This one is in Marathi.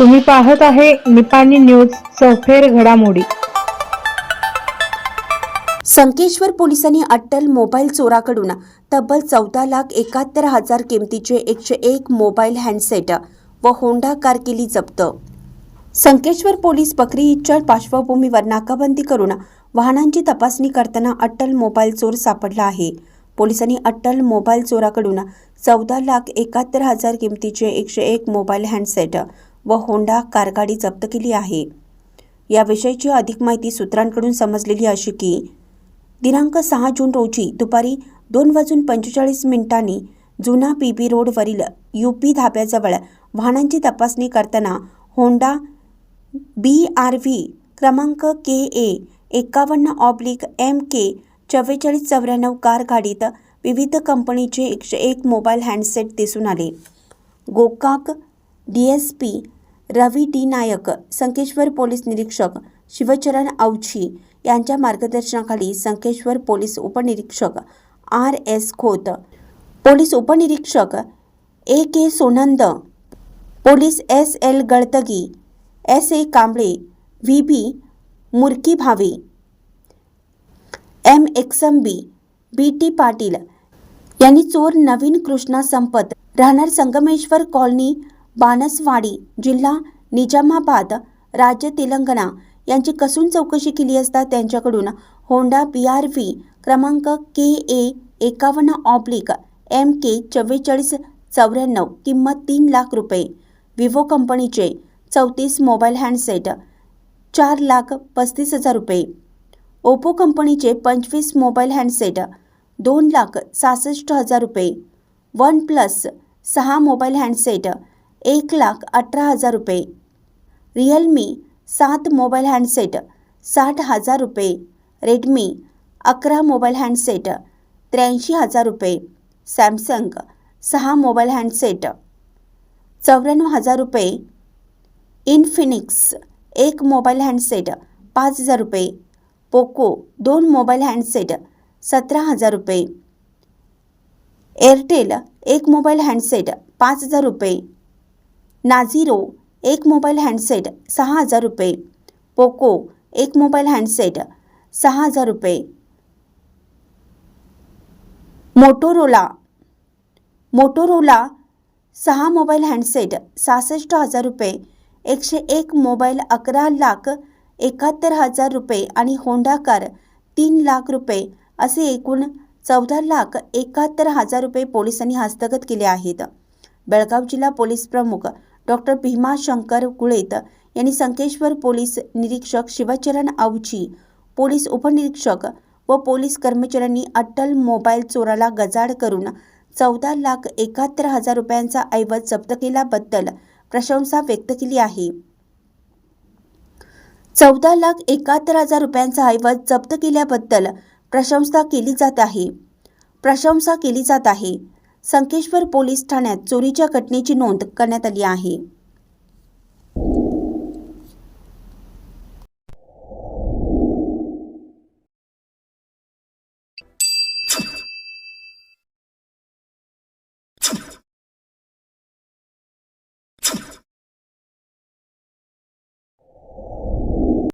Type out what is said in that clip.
तुम्ही पाहत आहे निपाणी न्यूज सफेर घडामोडी. संकेश्वर पोलिसांनी अट्टल मोबाईल चोराकडून तब्बल चौदा लाख एकाहत्तर हजार किमतीचे एकशे एक मोबाईल हँडसेट व होंडा कार केली जप्त. संकेश्वर पोलीस बकरी ईदच्या पार्श्वभूमीवर नाकाबंदी करून वाहनांची तपासणी करताना अट्टल मोबाईल चोर सापडला आहे. पोलिसांनी अट्टल मोबाईल चोराकडून चौदा लाख एकाहत्तर हजार किमतीचे एकशे एक मोबाईल हँडसेट व होंडा कारगाडी जप्त केली आहे. याविषयीची अधिक माहिती सूत्रांकडून समजलेली अशी की दिनांक सहा जून रोजी दुपारी दोन वाजून पंचेचाळीस मिनिटांनी जुना पी बी रोडवरील यू पी धाब्याजवळ वाहनांची तपासणी करताना होंडा बी आर व्ही क्रमांक के ए एकावन्न ऑब्लिक एम के चव्वेचाळीस चौऱ्याण्णव कार गाडीत विविध कंपनीचे एकशे एक मोबाईल हँडसेट दिसून आले. Gokak D S P Ravi D Nayak Sankeshwar police निरीक्षक शिवचरण औची यांच्या मार्गदर्शनाखाली संकेश्वर पोलीस उपनिरीक्षक आर एस खोत पोलीस उपनिरीक्षक A K Sonand police S L Galatagi S A Kamble V B Murki Bhave M एक्सम्बी B T Patil यांनी चोर नवीन कृष्णा संपत राहणार संगमेश्वर कॉलनी बाणसवाडी जिल्हा निजामाबाद राज्य तेलंगणा यांची कसून चौकशी केली असता त्यांच्याकडून होंडा बी आर व्ही क्रमांक के ए एकावन्न ऑब्लिक एम के चव्वेचाळीस चौऱ्याण्णव किंमत तीन लाख रुपये. विवो कंपनीचे चौतीस मोबाईल हँडसेट चार लाख पस्तीस हजार रुपये. ओप्पो कंपनीचे पंचवीस मोबाईल हँडसेट दोन लाख सहासष्ट हजार रुपये. वन प्लस सहा मोबाईल हँडसेट एक लाख अठरा हजार रुपये. रिअलमी सात मोबाईल हँडसेट साठ हजार रुपये. रेडमी अकरा मोबाईल हँडसेट त्र्याऐंशी हजार रुपये. सॅमसंग सहा मोबाईल हँडसेट चौऱ्याण्णव हजार रुपये. इनफिनिक्स एक मोबाईल हँडसेट पाच हजार रुपये. पोको दोन मोबाईल हँडसेट सतरा हजार रुपये. एअरटेल एक मोबाईल हँडसेट पाच हजार रुपये. नाझिरो एक मोबाईल हँडसेट सहा हजार रुपये. पोको एक मोबाईल हँडसेट सहा हजार रुपये. मोटोरोला मोटोरोला सहा मोबाईल हँडसेट सहासष्ट हजार रुपये. एकशे एक मोबाईल अकरा लाख एकाहत्तर हजार रुपये आणि होंडा कार तीन लाख रुपये. असे एकूण चौदा लाख एकाहत्तर हजार रुपये पोलिसांनी हस्तगत केले आहेत. बेळगाव जिल्हा पोलीस प्रमुख डॉक्टर भीमा शंकर गुळेत यांनी संकेश्वर पोलीस निरीक्षक शिवचरण आवची पोलीस उपनिरीक्षक व पोलीस कर्मचाऱ्यांनी अटल मोबाईल चोराला गजाड करून चौदा लाख एकाहत्तर हजार रुपयांचा ऐवज जप्त केल्याबद्दल प्रशंसा व्यक्त केली आहे. चौदा लाख एकाहत्तर हजार रुपयांचा ऐवज जप्त केल्याबद्दल प्रशंसा केली जात आहे. प्रशंसा केली जात आहे. संकेश्वर पोलीस ठाण्यात चोरीच्या घटनेची नोंद करण्यात आली आहे.